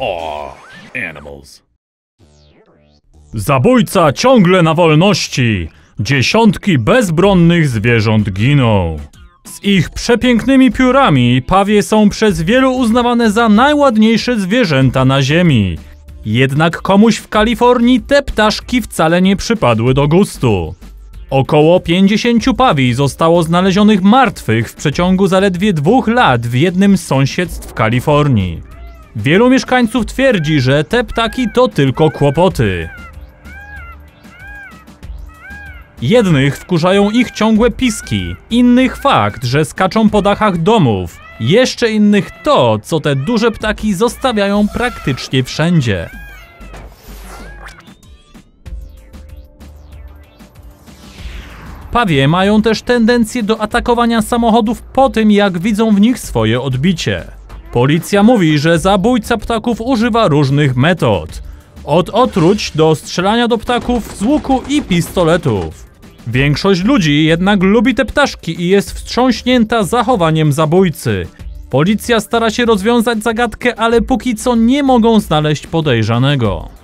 Aw, animals. Zabójca ciągle na wolności. Dziesiątki bezbronnych zwierząt giną. Z ich przepięknymi piórami pawie są przez wielu uznawane za najładniejsze zwierzęta na Ziemi. Jednak komuś w Kalifornii te ptaszki wcale nie przypadły do gustu. Około 50 pawi zostało znalezionych martwych w przeciągu zaledwie dwóch lat w jednym z sąsiedztw Kalifornii. Wielu mieszkańców twierdzi, że te ptaki to tylko kłopoty. Jednych wkurzają ich ciągłe piski, innych fakt, że skaczą po dachach domów, jeszcze innych to, co te duże ptaki zostawiają praktycznie wszędzie. Pawie mają też tendencję do atakowania samochodów po tym, jak widzą w nich swoje odbicie. Policja mówi, że zabójca ptaków używa różnych metod. Od otruć do strzelania do ptaków z łuku i pistoletów. Większość ludzi jednak lubi te ptaszki i jest wstrząśnięta zachowaniem zabójcy. Policja stara się rozwiązać zagadkę, ale póki co nie mogą znaleźć podejrzanego.